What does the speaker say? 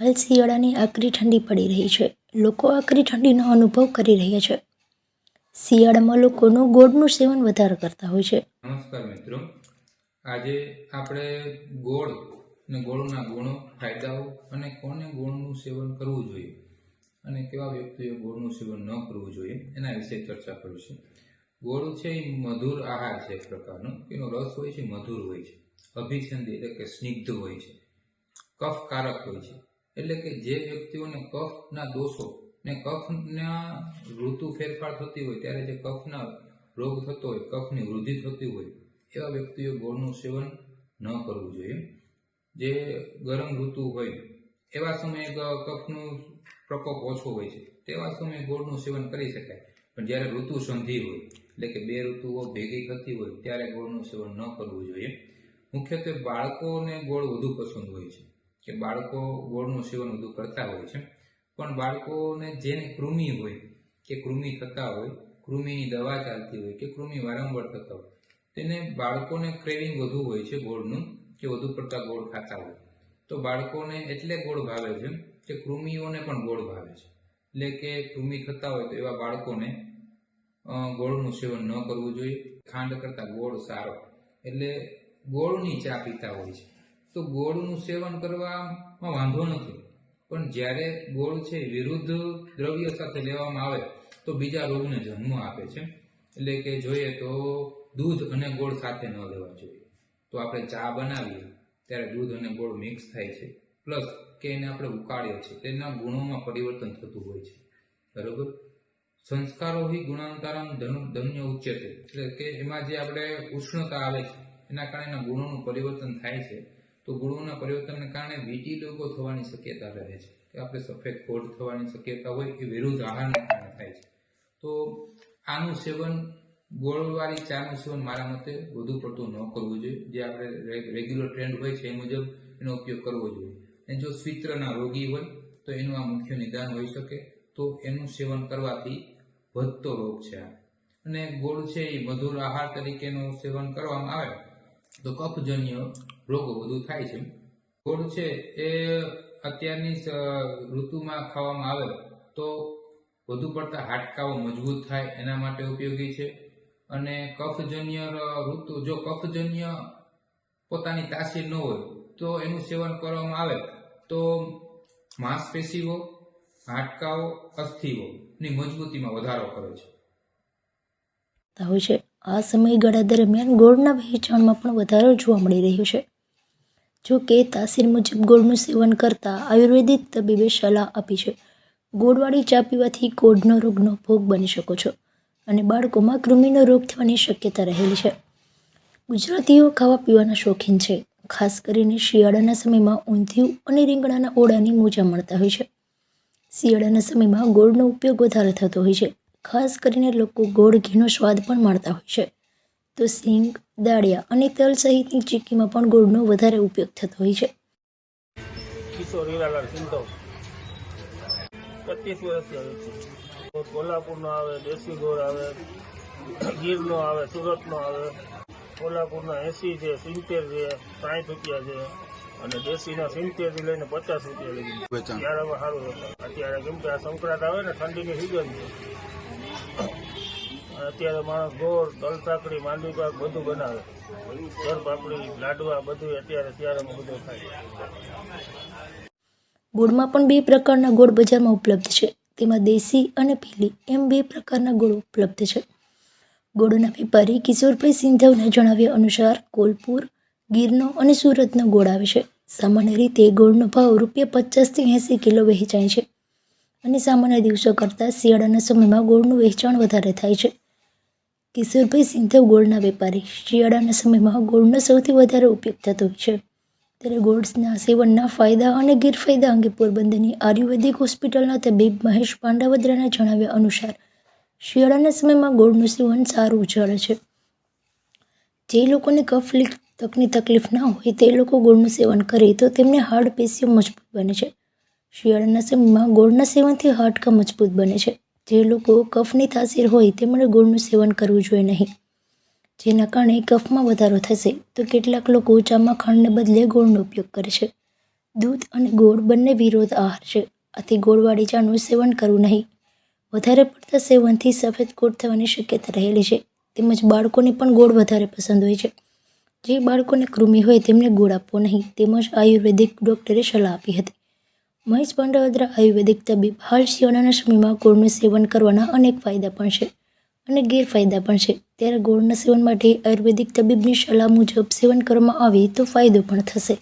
હાલ શિયાળાની આકરી ઠંડી પડી રહી છે. લોકો આકરી ઠંડીનો અનુભવ કરી રહ્યા છે. શિયાળામાં લોકોનું ગોળનું સેવન વધારે કરતા હોય છે. નમસ્કાર મિત્રો. આજે આપણે ગોળ અને ગોળના ગુણો, ફાયદાઓ અને કોને ગોળનું સેવન કરવું જોઈએ અને કેવા વ્યક્તિએ ગોળનું સેવન ન કરવું જોઈએ એના વિશે ચર્ચા કરીશું ગોળ છે એ મધુર આહાર છે એક પ્રકારનો. એનો રસ હોય છે, મધુર હોય છે. અભિસંધી એટલે કે સ્નિગ્ધ હોય છે. કફકારક હોય છે. એટલે કે જે વ્યક્તિઓને કફના દોષો ને કફના ઋતુ ફેરફાર થતી હોય, ત્યારે જે કફના રોગ થતો હોય, કફની વૃદ્ધિ થતી હોય, એવા વ્યક્તિઓ ગોળનું સેવન ન કરવું જોઈએ. જે ગરમ ઋતુ હોય, એવા સમયે કફનું પ્રકોપ ઓછો હોય છે, તેવા સમયે ગોળનું સેવન કરી શકાય. પણ જ્યારે ઋતુ સંધિ હોય, એટલે કે બે ઋતુઓ ભેગી થતી હોય, ત્યારે ગોળનું સેવન ન કરવું જોઈએ. મુખ્યત્વે બાળકોને ગોળ વધુ પસંદ હોય છે. કે બાળકો ગોળનું સેવન વધુ કરતા હોય છે. પણ બાળકોને જેને કૃમિ હોય, કે કૃમિ થતા હોય, કૃમિની દવા ચાલતી હોય, કે કૃમિ વારંવાર થતા હોય, તેને બાળકોને ક્રેવિંગ વધુ હોય છે ગોળનું, કે વધુ પડતા ગોળ ખાતા હોય. તો બાળકોને એટલે ગોળ ભાવે છે કે કૃમિઓને પણ ગોળ ભાવે છે. એટલે કે કૃમિ થતા હોય તો એવા બાળકોને ગોળનું સેવન ન કરવું જોઈએ. ખાંડ કરતાં ગોળ સારો. એટલે ગોળની ચા પીતા હોય છે. તો ગોળનું સેવન કરવામાં વાંધો નથી. પણ જ્યારે ગોળ છે વિરુદ્ધ દ્રવ્ય સાથે લેવામાં આવે, તો બીજા રોગને જન્મ આપે છે. એટલે કે જોઈએ તો દૂધ અને ગોળ સાથે ન લેવા જોઈએ. તો આપણે ચા બનાવીએ, ત્યારે દૂધ અને ગોળ મિક્સ થાય છે. પ્લસ કે એને આપણે ઉકાળીએ છીએ તેના ગુણોમાં પરિવર્તન થતું હોય છે. બરોબર? સંસ્કારો હિ ગુણાંતરમ ધનુ- ધન્ય ઉચ્ચતે એટલે કે એમાં જે આપણે ઉષ્ણતા આવે છે, એના કારણે એના ગુણોનું પરિવર્તન થાય છે. તો ગુણોના પરિવર્તનને કારણે વિટીલોગો થવાની શક્યતા રહે છે. કે આપણે સફેદ કોડ થવાની શક્યતા હોય એ વિરુદ્ધ આહારને કારણે થાય છે. તો આનું સેવન, ગોળવાળી ચાનું સેવન મારા મતે વધુ પડતું ન કરવું જોઈએ. જે આપણે રેગ્યુલર ટ્રેન્ડ હોય છે એ મુજબ એનો ઉપયોગ કરવો જોઈએ. અને જો સ્વિત્રના રોગી હોય, તો એનું આ મુખ્ય નિદાન હોઈ શકે. તો એનું સેવન કરવાથી વધતો રોગ છે અને ગોળ છે એ મધુર આહાર તરીકેનું સેવન કરવામાં આવે તો કફજન્ય રોગો વધુ થાય છે. ગોળ છે એ અત્યારની ઋતુમાં ખાવામાં આવે તો વધુ પડતા હાડકાઓ મજબૂત થાય એના માટે ઉપયોગી છે. અને કફજન્ય ઋતુ, જો કફજન્ય પોતાની તાસીર ન હોય તો એનું સેવન કરવામાં આવે તો માંસપેશીઓ, હાડકાઓ અસ્થિઓ ની મજબૂતીમાં વધારો કરે છે. આવું છે. આ સમયગાળા દરમિયાન ગોળના વહેંચાણમાં પણ વધારો જોવા મળી રહ્યો છે. જો કે, તાસીર મુજબ ગોળનું સેવન કરતાં આયુર્વેદિક તબીબે સલાહ આપી છે. ગોળવાળી ચા પીવાથી કોઢનો રોગનો ભોગ બની શકો છો અને બાળકોમાં કૃમિનો રોગ થવાની શક્યતા રહેલી છે. ગુજરાતીઓ ખાવા પીવાના શોખીન છે. ખાસ કરીને શિયાળાના સમયમાં ઊંધિયું અને રીંગણાના ઓળાની મોજા મળતા હોય છે. શિયાળાના સમયમાં ગોળનો ઉપયોગ વધારે થતો હોય છે. ખાસ કરીને લોકો ગોળ, ઘીનો સ્વાદ પણ માણતા હોય છે. તો સિંગ, દાળિયા અને તલ સહિતની ચીક્કીમાં પણ ગોળનો વધારે ઉપયોગ થતો હોય છે. પચીસ આવે છે. દેશી ગોળ આવે, ગીરનો આવે, સુરતનો આવે. કોલ્હાપુરના એસી છે, સિત્તેર છે સાઠ રૂપિયા છે. અને દેશીના સિત્તેરથી લઈને પચાસ રૂપિયા લગી વેચાણ. ત્યારામાં સારું અત્યારે કેમ કે આ સંક્રાંત આવે ને ઠંડીની સિઝન છે. અત્યારે માણસ ગોળ તલસાકડી માંડવી પાક બધું બનાવે. ઘર પાપડી લાડવા બધું અત્યારે ત્યારે બધું ખાય. ગોળમાં પણ બે પ્રકારના ગોળ બજારમાં ઉપલબ્ધ છે. તેમાં દેશી અને પીલી એમ બે પ્રકારના ગોળ ઉપલબ્ધ છે. ગોળના વેપારી કિશોરભાઈ સિંધવના જણાવ્યા અનુસાર કોલપુર ગીરનો અને સુરતનો ગોળ આવે છે. સામાન્ય રીતે ગોળનો ભાવ રૂપિયા પચાસથી એંસી કિલો વહેંચાય છે અને સામાન્ય દિવસો કરતાં શિયાળાના સમયમાં ગોળનું વહેંચાણ વધારે થાય છે. કિશોરભાઈ સિંધવ ગોળના વેપારી. શિયાળાના સમયમાં ગોળનો સૌથી વધારે ઉપયોગ થતો હોય છે. ત્યારે ગોળ્સના સેવનના ફાયદા અને ગેરફાયદા અંગે પોરબંદરની આયુર્વેદિક હોસ્પિટલના તબીબ મહેશ પાંડાવદ્રાના જણાવ્યા અનુસાર, શિયાળાના સમયમાં ગોળનું સેવન સારું ઉજાડે છે. જે લોકોને કફ તકની તકલીફ ના હોય તે લોકો ગોળનું સેવન કરે. તો તેમને હાડ પેશીઓ મજબૂત બને છે. શિયાળાના સમયમાં ગોળના સેવનથી હાડકા મજબૂત બને છે. જે લોકો કફની તાસીર હોય તેમણે ગોળનું સેવન કરવું જોઈએ નહીં. જેના કારણે કફમાં વધારો થશે. તો કેટલાક લોકો ચામાં ખાંડને બદલે ગોળનો ઉપયોગ કરે છે. દૂધ અને ગોળ બંને વિરોધ આહાર છે. આથી ગોળવાળી ચાનું સેવન કરવું નહીં. વધારે પડતા સેવનથી સફેદ કોટ થવાની શક્યતા રહેલી છે. તેમજ બાળકોને પણ ગોળ વધારે પસંદ હોય છે. જે બાળકોને કૃમિ હોય તેમને ગોળ આપવો નહીં. તેમજ આયુર્વેદિક ડૉક્ટરે સલાહ આપી હતી. મહેશ પાંડવદ્રા આયુર્વેદિક તબીબ હાલ શિયાળાના સમયમાં ગોળનું સેવન કરવાના અનેક ફાયદા પણ છે અને ગેરફાયદા પણ છે. ત્યારે ગોળના સેવન માટે આયુર્વેદિક તબીબની સલાહ મુજબ સેવન કરવામાં આવે તો ફાયદો પણ થશે.